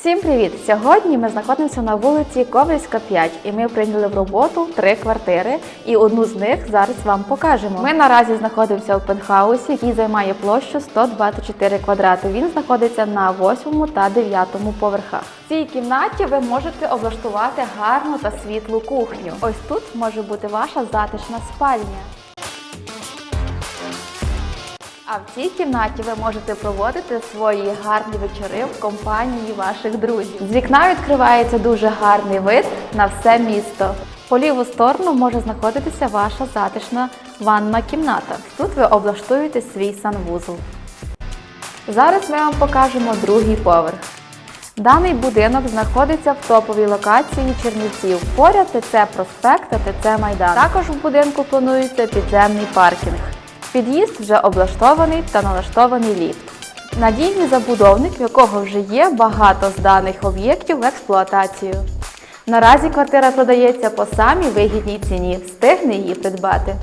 Всім привіт! Сьогодні ми знаходимося на вулиці Ковальська 5 і ми прийняли в роботу три квартири, і одну з них зараз вам покажемо. Ми наразі знаходимося в пентхаусі, який займає площу 124 квадрати. Він знаходиться на 8 та 9 поверхах. В цій кімнаті ви можете облаштувати гарну та світлу кухню. Ось тут може бути ваша затишна спальня. А в цій кімнаті ви можете проводити свої гарні вечори в компанії ваших друзів. З вікна відкривається дуже гарний вид на все місто. По ліву сторону може знаходитися ваша затишна ванна кімната. Тут ви облаштуєте свій санвузол. Зараз ми вам покажемо другий поверх. Даний будинок знаходиться в топовій локації Чернівців. Поряд ТЦ Проспект та ТЦ Майдан. Також в будинку планується підземний паркінг. Під'їзд вже облаштований та налаштований ліфт. Надійний забудовник, в якого вже є багато зданих об'єктів в експлуатацію. Наразі квартира продається по самій вигідній ціні. Встигне її придбати.